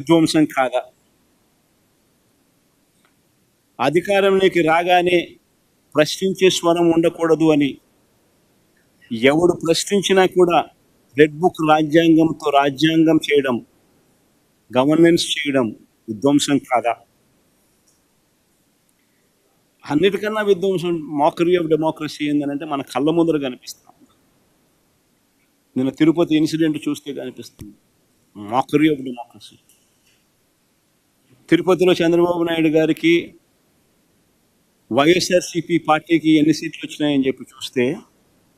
విధ్వంసం కాదా? అధికారంలోకి రాగానే ప్రశ్నించే స్వరం ఉండకూడదు అని ఎవడు ప్రశ్నించినా కూడా రెడ్ బుక్ రాజ్యాంగంతో రాజ్యాంగం చేయడం గవర్నెన్స్ చేయడం విధ్వంసం కాదా? అన్నిటికన్నా విధ్వంసం మాకరీ ఆఫ్ డెమోక్రసీ ఏంటంటే మన కళ్ళ ముందర కనిపిస్తాం నేను తిరుపతి ఇన్సిడెంట్ చూస్తే కనిపిస్తుంది. Mockery of democracy. తిరుపతిలో చంద్రబాబు నాయుడు గారికి వైఎస్ఆర్సీపీ పార్టీకి ఎన్ని సీట్లు వచ్చినాయని చెప్పి చూస్తే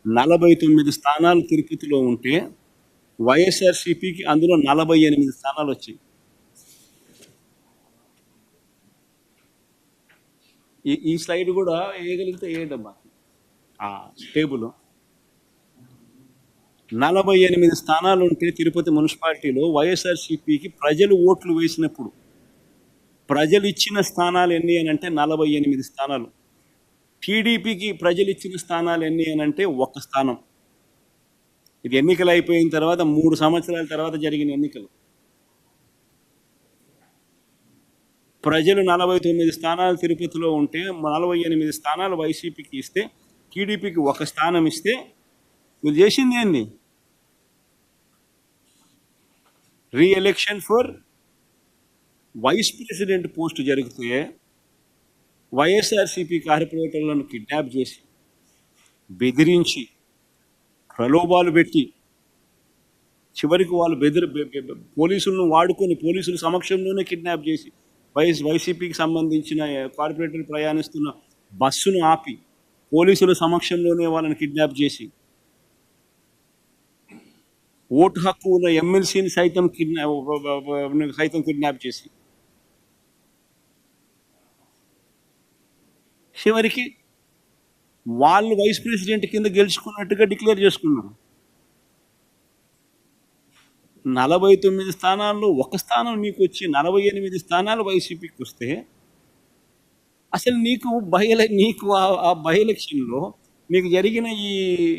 నలభై తొమ్మిది స్థానాలు తిరుపతిలో ఉంటే వైఎస్ఆర్సీపీకి అందులో నలభై ఎనిమిది స్థానాలు వచ్చాయి. ఈ ఈ స్లైడ్ కూడా వేయగలిగితే వేయడమ్మా ఆ టేబుల్. నలభై ఎనిమిది స్థానాలు ఉంటే తిరుపతి మున్సిపాలిటీలో వైఎస్ఆర్సీపీకి ప్రజలు ఓట్లు వేసినప్పుడు ప్రజలు ఇచ్చిన స్థానాలు ఎన్ని అని అంటే నలభై ఎనిమిది స్థానాలు. టీడీపీకి ప్రజలు ఇచ్చిన స్థానాలు ఎన్ని అని అంటే ఒక స్థానం. ఇది ఎన్నికలు అయిపోయిన తర్వాత మూడు సంవత్సరాల తర్వాత జరిగిన ఎన్నికలు. ప్రజలు నలభై తొమ్మిది స్థానాలు తిరుపతిలో ఉంటే నలభై ఎనిమిది స్థానాలు వైసీపీకి ఇస్తే టీడీపీకి ఒక స్థానం ఇస్తే మీరు చేసింది ఏంది? Reelection for vice president post జరిగితే వైఎస్ఆర్సీపీ కార్పొరేటర్లను కిడ్నాప్ చేసి బెదిరించి ప్రలోభాలు పెట్టి చివరికి వాళ్ళు బెదిరి పోలీసులను వాడుకొని పోలీసుల సమక్షంలోనే కిడ్నాప్ చేసి వైఎస్ వైసీపీకి సంబంధించిన కార్పొరేటర్ ప్రయాణిస్తున్న బస్సును ఆపి పోలీసుల సమక్షంలోనే వాళ్ళని కిడ్నాప్ చేసి ఓటు హక్కు ఉన్న ఎమ్మెల్సీని సైతం కిడ్నాప్ సైతం కిడ్నాప్ చేసి చివరికి వాళ్ళు వైస్ ప్రెసిడెంట్ కింద గెలుచుకున్నట్టుగా డిక్లేర్ చేసుకున్నారు. నలభై తొమ్మిది స్థానాల్లో ఒక స్థానం నీకు వచ్చి నలభై ఎనిమిది స్థానాలు వైసీపీకి వస్తే అసలు నీకు బహిల నీకు ఆ- బై ఎలక్షన్లో నీకు జరిగిన ఈ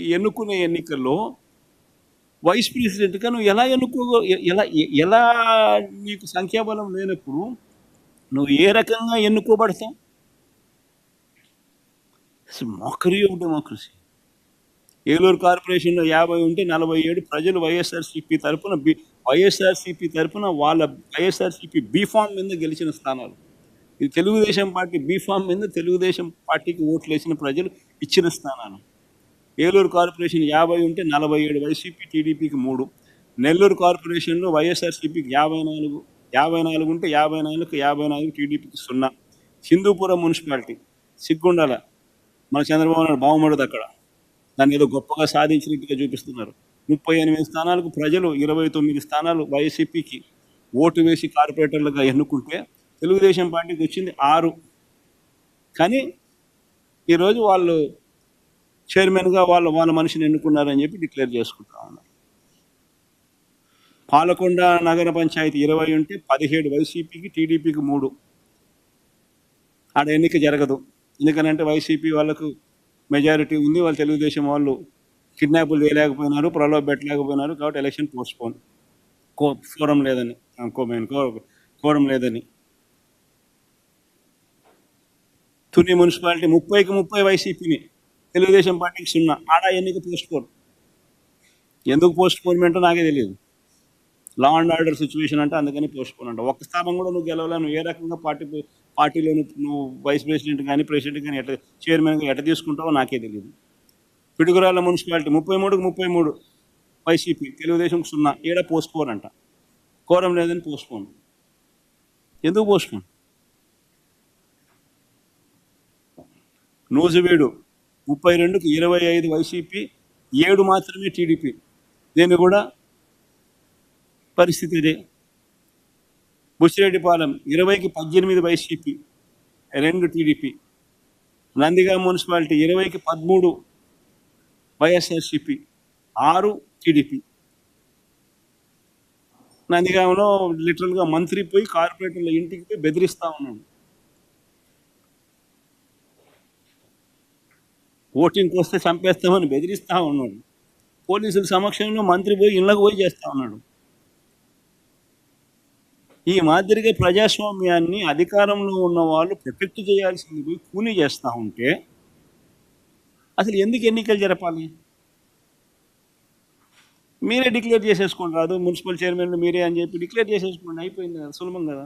ఎన్నుకునే ఎన్నికల్లో వైస్ ప్రెసిడెంట్గా నువ్వు ఎలా ఎన్నుకో ఎలా ఎలా నీకు సంఖ్యాబలం లేనప్పుడు నువ్వు ఏ రకంగా ఎన్నుకోబడతావు? మోకరీ ఆఫ్ డెమోక్రసీ ఏలూరు కార్పొరేషన్లో యాభై ఉంటే నలభై ఏడు ప్రజలు వైఎస్ఆర్సీపీ తరపున బి వైఎస్ఆర్సీపీ తరపున వాళ్ళ వైఎస్ఆర్సీపీ బీఫామ్ మీద గెలిచిన స్థానాలు. ఇది తెలుగుదేశం పార్టీ బీఫామ్ మీద తెలుగుదేశం పార్టీకి ఓట్లు వేసిన ప్రజలు ఇచ్చిన స్థానాలు. ఏలూరు కార్పొరేషన్ యాభై ఉంటే నలభై ఏడు వైసీపీ టీడీపీకి మూడు. నెల్లూరు కార్పొరేషన్లో వైఎస్ఆర్సీపీకి యాభై నాలుగు యాభై నాలుగు ఉంటే యాభై నాలుగు యాభై నాలుగు టీడీపీకి సున్నా. హిందూపురం మున్సిపాలిటీ సిగ్గుండాల మన చంద్రబాబు నాయుడు బాగుమడదు అక్కడ. దాన్ని ఏదో గొప్పగా సాధించినట్టుగా చూపిస్తున్నారు. ముప్పై ఎనిమిది స్థానాలకు ప్రజలు ఇరవై తొమ్మిది స్థానాలు వైసీపీకి ఓటు వేసి కార్పొరేటర్లుగా ఎన్నుకుంటే తెలుగుదేశం పార్టీకి వచ్చింది ఆరు. కానీ ఈరోజు వాళ్ళు చైర్మన్గా వాళ్ళ వాళ్ళ మనిషిని ఎన్నుకున్నారని చెప్పి డిక్లేర్ చేసుకుంటా ఉన్నారు. పాలకొండ నగర పంచాయతీ ఇరవై ఉంటే పదిహేడు వైసీపీకి టీడీపీకి మూడు. ఆడ ఎన్నిక జరగదు. ఎందుకనంటే వైసీపీ వాళ్ళకు మెజారిటీ ఉంది వాళ్ళు తెలుగుదేశం వాళ్ళు కిడ్నాపులు చేయలేకపోయినారు ప్రలోభ పెట్టలేకపోయినారు కాబట్టి ఎలక్షన్ పోస్ట్పోన్ కో ఫోరం లేదని కోమేన్ కో కోరం లేదని. తుని మున్సిపాలిటీ ముప్పైకి ముప్పై వైసీపీని తెలుగుదేశం పార్టీకి సున్నా ఆడ ఎన్నిక పోస్ట్పోన్ ఎందుకు పోస్ట్పోన్మెంటో నాకే తెలియదు. లా అండ్ ఆర్డర్ సిచ్యువేషన్ అంటే అందుకని పోస్ట్పోన్ అంట. ఒక్క స్థానం కూడా నువ్వు గెలవలే నువ్వు ఏ రకంగా పార్టీ పార్టీలో నువ్వు- వైస్ ప్రెసిడెంట్ కానీ ప్రెసిడెంట్ కానీ ఎట చైర్మన్గా ఎట తీసుకుంటావో నాకే తెలియదు పిడుగురాల మున్సిపాలిటీ ముప్పై మూడుకు ముప్పై మూడు వైసీపీ తెలుగుదేశం సున్నా ఏడ పోస్ట్పోన్ అంట. కోరం లేదని పోస్ట్పోన్ ఎందుకు పోస్ట్పోన్ నూజివీడు ముప్పై రెండుకి ఇరవై ఐదు వైసీపీ ఏడు మాత్రమే టీడీపీ. దీన్ని కూడా పరిస్థితి ఇదే బుచ్చిరెడ్డిపాలెం ఇరవైకి పద్దెనిమిది వైసీపీ రెండు టీడీపీ. నందిగా మున్సిపాలిటీ ఇరవైకి పదమూడు వైఎస్ఆర్సీపీ ఆరు టీడీపీ. నందిగామలో లిటరల్గా మంత్రి పోయి కార్పొరేటర్ల ఇంటికి పోయి బెదిరిస్తా ఉన్నాడు. ఓటింగ్కి వస్తే చంపేస్తామని బెదిరిస్తా ఉన్నాడు. పోలీసుల సమక్షంలో మంత్రి పోయి ఇళ్ళకు పోయి చేస్తా ఉన్నాడు. ఈ మాదిరిగా ప్రజాస్వామ్యాన్ని అధికారంలో ఉన్న వాళ్ళు ప్రొటెక్ట్ చేయాల్సింది పోయి కూనీ చేస్తూ ఉంటే అసలు ఎందుకు ఎన్నికలు జరపాలి? మీరే డిక్లేర్ చేసేసుకోండి రాదు. మున్సిపల్ చైర్మన్లు మీరే అని చెప్పి డిక్లేర్ చేసేసుకోండి. అయిపోయింది కదా సులభం కదా.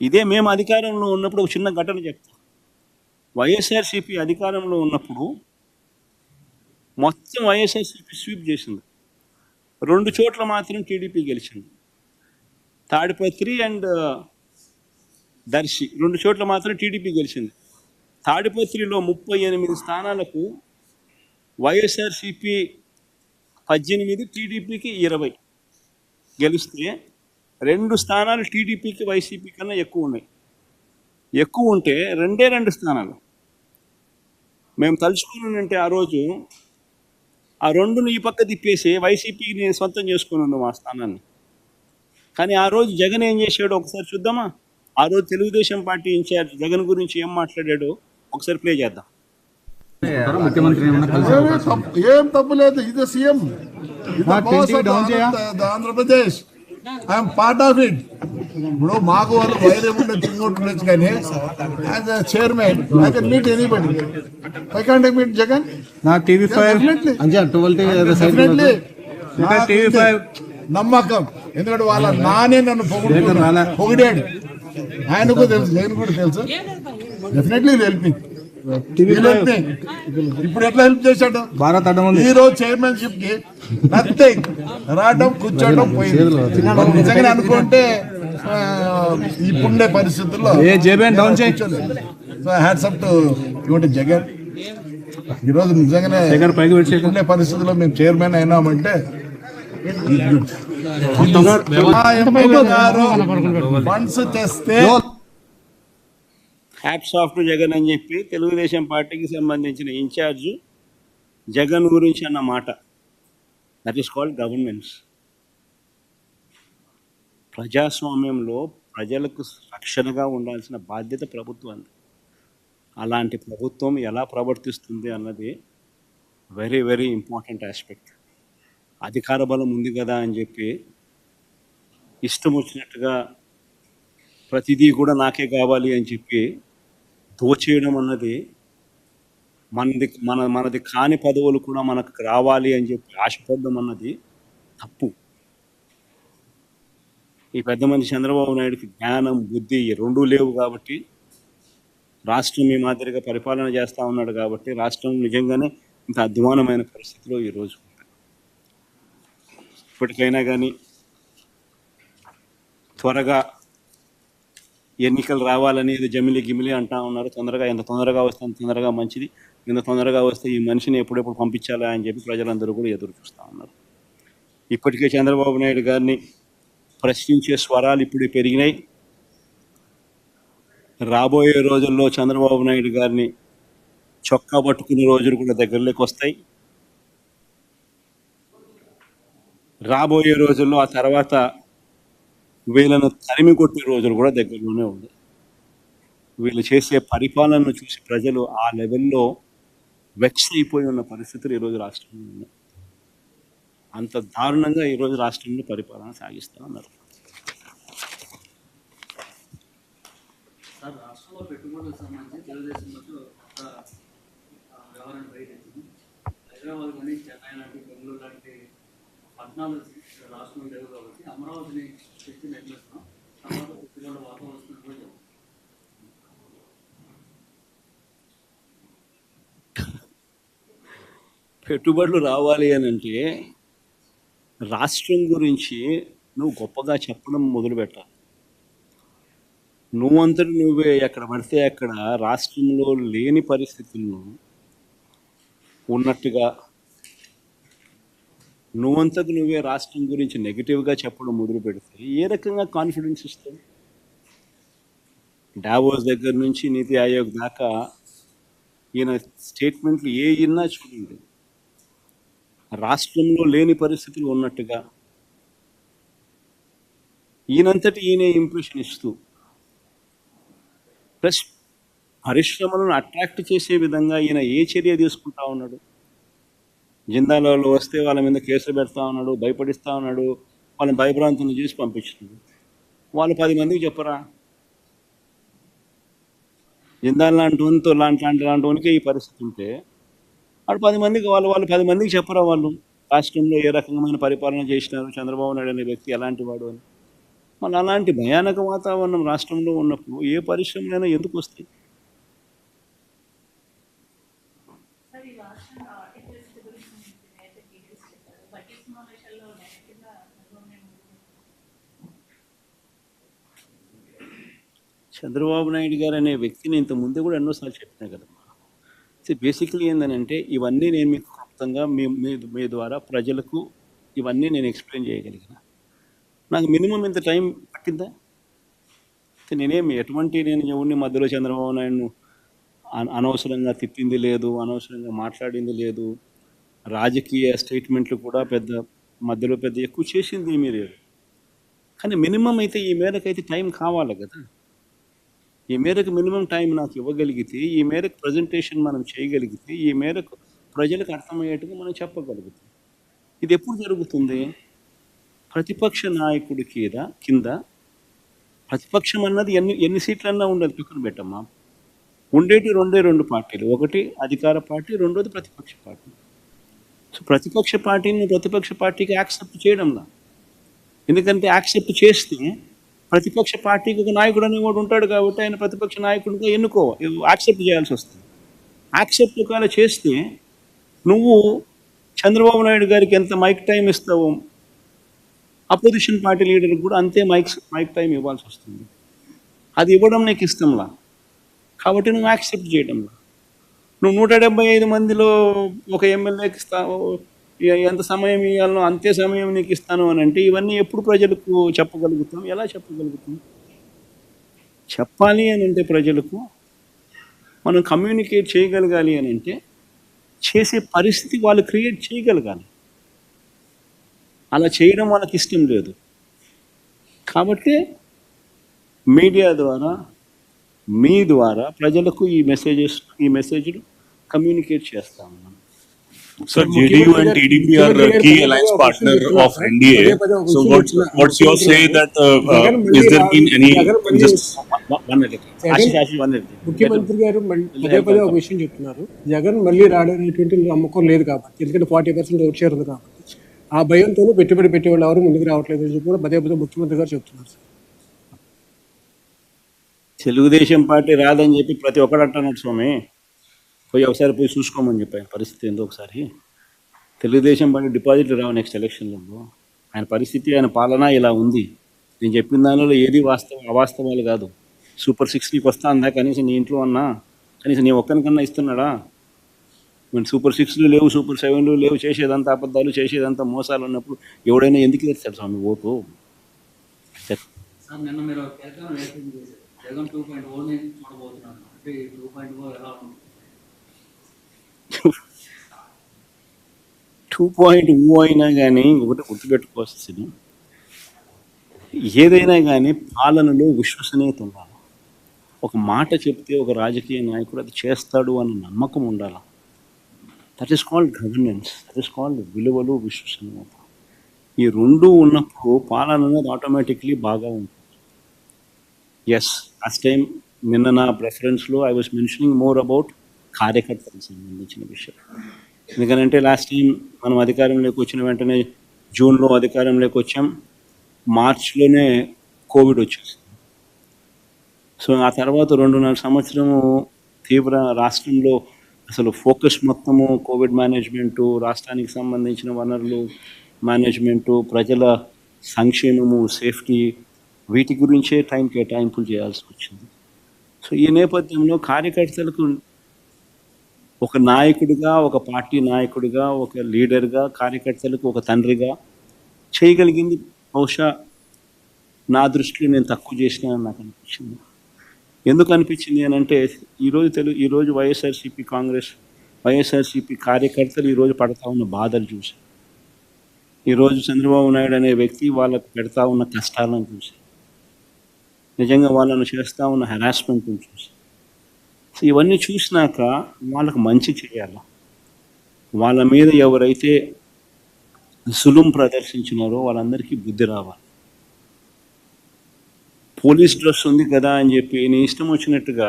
ఇదే మేము అధికారంలో ఉన్నప్పుడు ఒక చిన్న ఘటన చెప్తాం. వైఎస్ఆర్సీపీ అధికారంలో ఉన్నప్పుడు మొత్తం వైఎస్ఆర్సీపీ స్వీప్ చేసింది. రెండు చోట్ల మాత్రం టీడీపీ గెలిచింది. తాడిపత్రి అండ్ దర్శి రెండు చోట్ల మాత్రం టీడీపీ గెలిచింది. తాడిపత్రిలో ముప్పై ఎనిమిది స్థానాలకు వైఎస్ఆర్సీపీ పద్దెనిమిది టీడీపీకి ఇరవై. గెలిస్తే రెండు స్థానాలు టీడీపీకి వైసీపీ కన్నా ఎక్కువ ఉన్నాయి. ఎక్కువ ఉంటే రెండే రెండు స్థానాలు. మేము తలుచుకుని ఉంటే ఆ రోజు ఆ రెండును ఈ పక్క తిప్పేసి వైసీపీని సొంతం చేసుకుని ఉన్నాం ఆ స్థానాన్ని. కానీ ఆ రోజు జగన్ ఏం చేశాడో ఒకసారి చూద్దామా? ఆ రోజు తెలుగుదేశం పార్టీ ఇన్ఛార్జ్ జగన్ గురించి ఏం మాట్లాడాడో ఒకసారి ప్లే చేద్దాం. ఏం తప్పు లేదు. ఇది సీఎం. మా Andhra Pradesh. I'm part of it. ఇప్పుడు మాకు వాళ్ళు వైరం ఉండే తింగొట్టు ఉండొచ్చు కానీ as chairman I can meet anybody I can't meet Jagan నా టీవీ ఫైవ్ అంజా ట్వెల్వ్ ఇంకా టీవీ ఫైవ్ నమ్మకం. ఎందుకంటే వాళ్ళ నానే నన్ను. పొగిడాడు. ఆయనకు తెలుసు నేను కూడా తెలుసు. డెఫినెట్లీ హెల్ప్ ఇప్పుడు ఎట్లా హెల్ప్ చేశాడు? భారత్ ఈ రోజు చైర్మన్షిప్కి నథింగ్. రావడం కూర్చోవడం పోయింది. నిజంగా అనుకుంటే ఇప్పుడుండే పరిస్థితుల్లో down so hats up to ఇటువంటి జగన్ ఈరోజు నిజంగానే ఉండే పరిస్థితుల్లో మేము చైర్మన్ అయినామంటే ఫండ్స్ తెస్తే హ్యాట్స్ ఆఫ్ టు జగన్ అని చెప్పి తెలుగుదేశం పార్టీకి సంబంధించిన ఇన్ఛార్జ్ జగన్ గురించి అన్న మాట. దట్ ఈస్ కాల్డ్ గవర్నెన్స్ ప్రజాస్వామ్యంలో ప్రజలకు రక్షణగా ఉండాల్సిన బాధ్యత ప్రభుత్వాన్ని అలాంటి ప్రభుత్వం ఎలా ప్రవర్తిస్తుంది అన్నది వెరీ వెరీ ఇంపార్టెంట్ ఆస్పెక్ట్ అధికార బలం ఉంది కదా అని చెప్పి ఇష్టం వచ్చినట్టుగా ప్రతిదీ కూడా నాకే కావాలి అని చెప్పి దోచేయడం అన్నది మనది మన మనది కాని పదవులు కూడా మనకు రావాలి అని చెప్పి ఆశపడడం అన్నది తప్పు. ఈ పెద్ద మంది చంద్రబాబు నాయుడికి జ్ఞానం బుద్ధి రెండూ లేవు కాబట్టి రాష్ట్రం ఈ మాదిరిగా పరిపాలన చేస్తూ ఉన్నాడు కాబట్టి రాష్ట్రం నిజంగానే ఇంత అధ్వానమైన పరిస్థితిలో ఈరోజు ఇప్పటికైనా కానీ త్వరగా ఎన్నికలు రావాలని జమిలి గిమిలి అంటా ఉన్నారు. తొందరగా ఎంత తొందరగా వస్తే అంత తొందరగా మంచిది. ఎంత తొందరగా వస్తే ఈ మనిషిని ఎప్పుడెప్పుడు పంపించాలా అని చెప్పి ప్రజలందరూ కూడా ఎదురు చూస్తూ ఉన్నారు. ఇప్పటికే చంద్రబాబు నాయుడు గారిని ప్రశ్నించే స్వరాలు ఇప్పుడు పెరిగినాయి. రాబోయే రోజుల్లో చంద్రబాబు నాయుడు గారిని చొక్కా పట్టుకునే రోజులు కూడా దగ్గరలోకి వస్తాయి. రాబోయే రోజుల్లో ఆ తర్వాత వీళ్ళను తరిమి కొట్టే రోజులు కూడా దగ్గరలోనే ఉంది. వీళ్ళు చేసే పరిపాలనను చూసి ప్రజలు ఆ లెవెల్లో వెక్స్ అయిపోయి ఉన్న పరిస్థితులు ఈరోజు రాష్ట్రంలో ఉన్నాయి. అంత దారుణంగా ఈరోజు రాష్ట్రంలో పరిపాలన సాగిస్తూ ఉన్నారు హైదరాబాద్ కానీ చెన్నై లాంటి బెంగళూరు లాంటి పట్టణాలు రాష్ట్రం లేవు కాబట్టి అమరావతిని తెచ్చి నిర్మిస్తున్నాం తర్వాత పెట్టుబడుల వాతావరణం కూడా పెట్టుబడులు రావాలి అని అంటే రాష్ట్రం గురించి నువ్వు గొప్పగా చెప్పడం మొదలుపెట్టాలి. నువ్వంతటి నువ్వే ఎక్కడ పడితే అక్కడ రాష్ట్రంలో లేని పరిస్థితులను ఉన్నట్టుగా నువ్వంతకు నువ్వే రాష్ట్రం గురించి నెగిటివ్గా చెప్పడం మొదలు పెడితే ఏ రకంగా కాన్ఫిడెన్స్ ఇస్తావు? డావోస్ దగ్గర నుంచి నీతి ఆయోగ్ దాకా ఈయన స్టేట్మెంట్లు ఏ ఇన్నా చూడండి. రాష్ట్రంలో లేని పరిస్థితులు ఉన్నట్టుగా ఈయనంతటి ఈయనే ఇంప్రెషన్ ఇస్తూ ప్లస్ పరిశ్రమలను అట్రాక్ట్ చేసే విధంగా ఈయన ఏ చర్య తీసుకుంటా ఉన్నాడు? జిందాలలో వస్తే వాళ్ళ మీద కేసులు పెడతా ఉన్నాడు భయపడిస్తా ఉన్నాడు వాళ్ళని భయభ్రాంతులు చేసి పంపించినాడు వాళ్ళు పది మందికి చెప్పరా? జిందాల్ లాంటి వానితో లాంటి లాంటి లాంటి వనికే ఈ పరిస్థితి ఉంటే వాడు పది మందికి వాళ్ళు వాళ్ళు పది మందికి చెప్పరా వాళ్ళు? రాష్ట్రంలో ఏ రకమైన పరిపాలన చేసినారు చంద్రబాబు నాయుడు అనే వ్యక్తి ఎలాంటి వాడు అని. మళ్ళీ అలాంటి భయానక వాతావరణం రాష్ట్రంలో ఉన్నప్పుడు ఏ పరిశ్రమలైనా ఎందుకు వస్తాయి సార్ ఈ రాష్ట్రంలో ఆర్టికల్స్ గురించి మీకు నేత డీటెయిల్స్ చెప్పారు బడ్జెట్ సమావేశాల్లో డైరెక్ట్గా చంద్రబాబు నాయుడు చంద్రబాబు నాయుడు గారు అనే వ్యక్తిని ఇంత ముందు కూడా ఎన్నోసార్లు చెప్పినా కదమ్మా సో బేసిక్లీ ఏంటంటే ఇవన్నీ నేను మీకు క్లుప్తంగా మీ మీ మీ ద్వారా ప్రజలకు ఇవన్నీ నేను ఎక్స్ప్లెయిన్ చేయగలిగిన. నాకు మినిమం ఇంత టైం పట్టిందా అయితే నేనేమి ఎటువంటి నేను ఎవరిని మధ్యలో చంద్రబాబు నాయుడును అనవసరంగా తిట్టింది లేదు అనవసరంగా మాట్లాడింది లేదు. రాజకీయ స్టేట్మెంట్లు కూడా పెద్ద మధ్యలో పెద్ద ఎక్కువ చేసింది ఏమీ లేదు. కానీ మినిమం అయితే ఈ మేరకు అయితే టైం కావాలి కదా. ఈ మేరకు మినిమం టైం నాకు ఇవ్వగలిగితే ఈ మేరకు ప్రజెంటేషన్ మనం చేయగలిగితే ఈ మేరకు ప్రజలకు అర్థమయ్యేట్టుగా మనం చెప్పగలుగుతాం. ఇది ఎప్పుడు జరుగుతుంది? ప్రతిపక్ష నాయకుడి కింద కింద ప్రతిపక్షం అన్నది ఎన్ని ఎన్ని సీట్లన్నా ఉండదు పక్కన పెట్టమ్మా. ఉండేటి రెండే రెండు పార్టీలు. ఒకటి అధికార పార్టీ రెండోది ప్రతిపక్ష పార్టీ. సో ప్రతిపక్ష పార్టీని ప్రతిపక్ష పార్టీకి యాక్సెప్ట్ చేయడంలా. ఎందుకంటే యాక్సెప్ట్ చేస్తే ప్రతిపక్ష పార్టీకి ఒక నాయకుడు అనేవాడు ఉంటాడు కాబట్టి ఆయన ప్రతిపక్ష నాయకుడిగా ఎన్నుకో యాక్సెప్ట్ చేయాల్సి వస్తుంది. యాక్సెప్ట్ ఒకవేళ చేస్తే నువ్వు చంద్రబాబు నాయుడు గారికి ఎంత మైక్ టైం ఇస్తావో అపోజిషన్ పార్టీ లీడర్కి కూడా అంతే మైక్ మైక్ టైం ఇవ్వాల్సి వస్తుంది. అది ఇవ్వడం నీకు ఇష్టంలా? కాబట్టి నువ్వు యాక్సెప్ట్ చేయడంలా? నువ్వు నూట డెబ్బై ఐదు మందిలో ఒక ఎమ్మెల్యేకి ఇస్తావు ఎంత సమయం ఇవ్వాలనో అంతే సమయం నీకు ఇస్తాను అని అంటే ఇవన్నీ ఎప్పుడు ప్రజలకు చెప్పగలుగుతాం? ఎలా చెప్పగలుగుతాం? చెప్పాలి అని అంటే ప్రజలకు మనం కమ్యూనికేట్ చేయగలగాలి అని అంటే చేసే పరిస్థితి వాళ్ళు క్రియేట్ చేయగలగాలి. అలా చేయడం వాళ్ళకి ఇష్టం లేదు. కాబట్టి మీడియా ద్వారా మీ ద్వారా ప్రజలకు ఈ మెసేజెస్ ఈ మెసేజ్లు కమ్యూనికేట్ చేస్తాము. Sir, JDU and TDP are uh, key alliance partner of NDA. So what's, what's your say that, uh, uh, is there been any, just, one Ashish Ashish one ముఖ్యమంత్రి గారు మళ్ళీ పదే పదే ఒక విషయం చెప్తున్నారు. జగన్ మళ్ళీ రాడనేటువంటి నమ్మకం లేదు కాబట్టి ఎందుకంటే ఫార్టీ పర్సెంట్ ఓట్ షేర్ ఉంది కాబట్టి ఆ భయంతోనే పెట్టుబడి పెట్టేవాళ్ళు ఎవరు ముందుకు రావట్లేదు అని కూడా పదే పదే ముఖ్యమంత్రి గారు చెప్తున్నారు సార్ తెలుగుదేశం పార్టీ రాదని చెప్పి ప్రతి ఒక్కడు అంటున్నాడు స్వామి. పోయి ఒకసారి పోయి చూసుకోమని చెప్పాను. పరిస్థితి ఏందో ఒకసారి. తెలుగుదేశం పార్టీ డిపాజిట్లు రావు నెక్స్ట్ ఎలక్షన్లలో ఆయన పరిస్థితి ఆయన పాలన ఇలా ఉంది. నేను చెప్పిన దానిలో ఏది వాస్తవం అవాస్తవాలు కాదు. సూపర్ సిక్స్ నీకు వస్తా అందా కనీసం నీ ఇంట్లో అన్నా కనీసం నీ ఒక్కరికన్నా ఇస్తున్నాడా? మేము సూపర్ సిక్స్లు లేవు సూపర్ సెవెన్లు లేవు చేసేదంతా అబద్ధాలు చేసేదంతా మోసాలు ఉన్నప్పుడు ఎవడైనా ఎందుకు వేస్తాడు స్వామి ఓటు? నిన్న మీరు జగన్ టూ పాయింట్ ఓని అంటే టూ పాయింట్ ఓ ఎలా ఉంటుంది? టూ పాయింట్ ఓ అయినా కానీ ఒకటి గుర్తుపెట్టుకోవాల్సింది. ఏదైనా కానీ పాలనలో విశ్వసనీయత ఉండాలి. ఒక మాట చెప్తే ఒక రాజకీయ నాయకుడు అది చేస్తాడు అన్న నమ్మకం ఉండాలి. That is called governance that is called విలువలు విశ్వసనీయత. ఈ రెండు ఉన్నప్పుడు పాలన అనేది ఆటోమేటిక్లీ బాగా ఉంటుంది. ఎస్ లాస్ట్ టైం నిన్న నా ప్రెఫరెన్స్లో I was mentioning more about కార్యకర్తలకు సంబంధించిన విషయం. ఎందుకంటే లాస్ట్ టైం మనం అధికారంలోకి వచ్చిన వెంటనే జూన్లో అధికారంలోకి వచ్చాం. మార్చ్లోనే కోవిడ్ వచ్చేసింది. సో ఆ తర్వాత రెండున్నర సంవత్సరము తీవ్ర రాష్ట్రంలో అసలు ఫోకస్ మొత్తము కోవిడ్ మేనేజ్మెంటు రాష్ట్రానికి సంబంధించిన వనరులు మేనేజ్మెంటు ప్రజల సంక్షేమము సేఫ్టీ వీటి గురించే టైం కేటాయింపులు చేయాల్సి వచ్చింది. సో ఈ నేపథ్యంలో కార్యకర్తలకు ఒక నాయకుడిగా ఒక పార్టీ నాయకుడిగా ఒక లీడర్గా కార్యకర్తలకు ఒక తండ్రిగా చేయగలిగింది. బహుశా నా దృష్టిలో నేను తక్కువ చేసినానని నాకు అనిపించింది. ఎందుకు అనిపించింది అని అంటే ఈరోజు తెలుగు ఈరోజు వైఎస్ఆర్సీపీ కాంగ్రెస్ వైఎస్ఆర్సీపీ కార్యకర్తలు ఈరోజు పడతా ఉన్న బాధలు చూసి ఈరోజు చంద్రబాబు నాయుడు అనే వ్యక్తి వాళ్ళకు పెడతా ఉన్న కష్టాలను చూసి నిజంగా వాళ్ళను చేస్తూ ఉన్న హెరాస్మెంట్ని చూసి సో ఇవన్నీ చూసినాక వాళ్ళకు మంచి చేయాలి. వాళ్ళ మీద ఎవరైతే సులుం ప్రదర్శించినారో వాళ్ళందరికీ బుద్ధి రావాలి. పోలీస్ డ్రెస్ ఉంది కదా అని చెప్పి నీ ఇష్టం వచ్చినట్టుగా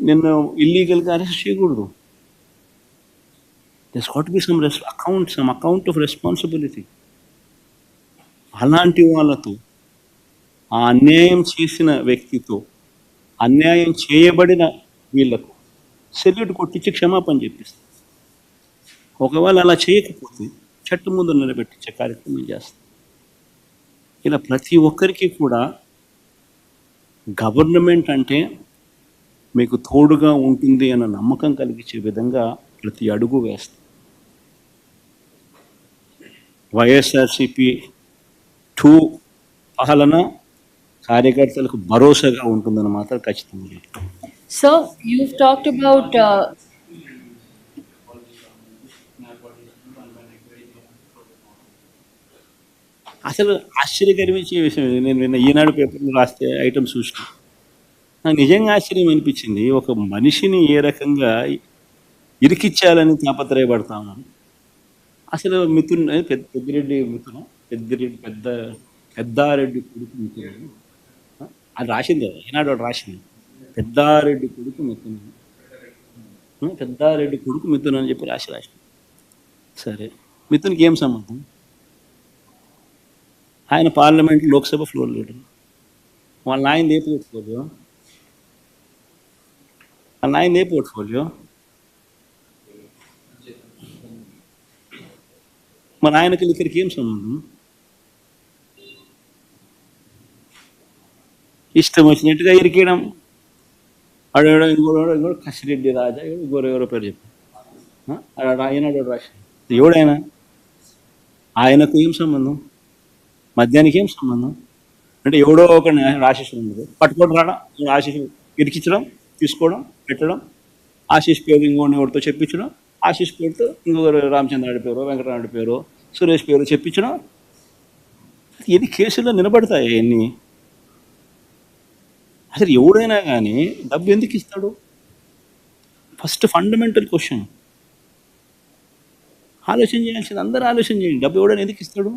నిన్ను ఇల్లీగల్గా అరెస్ట్ చేయకూడదు. Thus got be some res account some account of responsibility అలాంటి వాళ్ళతో ఆ అన్యాయం చేసిన వ్యక్తితో అన్యాయం చేయబడిన వీళ్ళకు సెల్యూట్ కొట్టించి క్షమాపణ చెప్పిస్తాం ఒకవేళ అలా చేయకపోతే చెట్టు ముందు నిలబెట్టించే కార్యక్రమం చేస్తారు. ఇలా ప్రతి ఒక్కరికి కూడా గవర్నమెంట్ అంటే మీకు తోడుగా ఉంటుంది అన్న నమ్మకం కలిగించే విధంగా ప్రతి అడుగు వేస్తాం వైఎస్ఆర్సిపి టూ పాలన కార్యకర్తలకు భరోసాగా ఉంటుందని మాత్రం ఖచ్చితంగా you've talked about, uh, అసలు ఆశ్చర్యకరమించే విషయం. నేను నిన్న ఈనాడు పేపర్లో రాస్తే ఐటమ్ చూసిన. నాకు నిజంగా ఆశ్చర్యం అనిపించింది. ఒక మనిషిని ఏ రకంగా ఇరికిచ్చాలని తాపత్రయపడతా ఉన్నాను. అసలు మిథున్ పెద్ద పెద్దిరెడ్డి మిథున? పెద్దిరెడ్డి పెద్ద పెద్దారెడ్డి కొడుకు మిథున? అది రాసింది ఈనాడు రాసింది? పెద్దారెడ్డి కొడుకు మిథున. పెద్దారెడ్డి కొడుకు మిథున అని చెప్పి రాసి రాసింది. సరే. మిథున్కి ఏం సంబంధం? ఆయన పార్లమెంట్ లోక్సభ ఫ్లోర్ లీడర్. వాళ్ళ నాయనది ఏ పోర్ట్ఫోలియో? వాళ్ళ నాయన ఏ పోర్ట్ఫోలియో? మన ఆయనకి ఇక్కడికి ఏం సంబంధం? ఇష్టం వచ్చినట్టుగా ఇరికేయడం. అడగడం ఇంకోడు ఇంకోడు కసిరెడ్డి రాజా ఇంకోరు ఎవరో పేరు అడా ఆయన రాసి ఎవడైనా? ఆయనకు ఏం సంబంధం? మద్యానికి ఏం సంబంధం? అంటే ఎవడో ఒక ఆశీస్సులు ఉండదు పట్టుకోవడం రావడం ఆశీస్సు ఇరికించడం తీసుకోవడం పెట్టడం ఆశీష్ పేరు ఇంకోటి ఎవరితో చెప్పించడం ఆశీష్ పేరుతో ఇంకొకరు రామచంద్రాడి పేరు వెంకటరాముడి పేరు సురేష్ పేరు చెప్పించడం. ఇది కేసుల్లో నిలబడతాయి అవన్నీ. అసలు ఎవడైనా కానీ డబ్బు ఎందుకు ఇస్తాడు? First fundamental question. ఆలోచన చేయాల్సింది అందరూ ఆలోచన చేయండి. డబ్బు ఎవడైనా ఎందుకు ఇస్తాడు?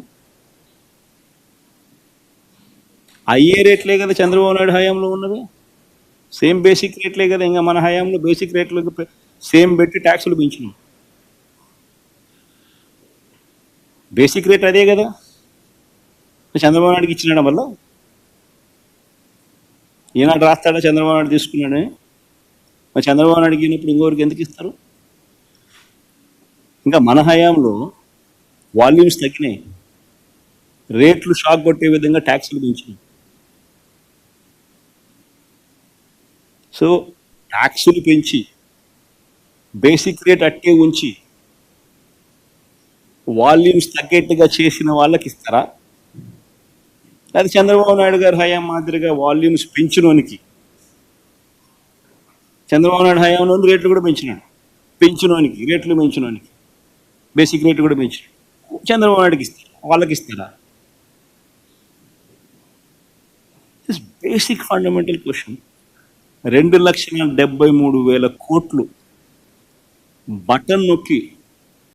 అయ్యే రేట్లే కదా చంద్రబాబు నాయుడు హయాంలో ఉన్నది. సేమ్ బేసిక్ రేట్లే కదా ఇంకా మన హయాంలో బేసిక్ రేట్లు సేమ్ పెట్టి ట్యాక్సులు పెంచినాం. బేసిక్ రేట్ అదే కదా. చంద్రబాబు నాయుడుకి ఇచ్చినడం వల్ల ఈనాడు రాస్తాడా చంద్రబాబు నాయుడు తీసుకున్నాడని మరి చంద్రబాబు నాయుడు ఇచ్చినప్పుడు ఇంకోరికి ఎందుకు ఇస్తారు? ఇంకా మన హయాంలో వాల్యూమ్స్ తగ్గినాయి. రేట్లు షాక్ కొట్టే విధంగా ట్యాక్సులు పెంచినాయి. సో ట్యాక్సులు పెంచి బేసిక్ రేట్ అట్టే ఉంచి వాల్యూమ్స్ తగ్గేట్టుగా చేసిన వాళ్ళకి ఇస్తారా? లేదా చంద్రబాబు నాయుడు గారి హయాం మాదిరిగా వాల్యూమ్స్ పెంచినోనికి చంద్రబాబు నాయుడు హయాంలో రేట్లు కూడా పెంచినాడు. పెంచినోనికి రేట్లు పెంచినోనికి. బేసిక్ రేట్లు కూడా పెంచినాడు. చంద్రబాబు నాయుడుకి ఇస్తారు వాళ్ళకి ఇస్తారా? దిస్ బేసిక్ ఫండమెంటల్ క్వశ్చన్ రెండు లక్షల డెబ్బై మూడు వేల కోట్లు బటన్ నొక్కి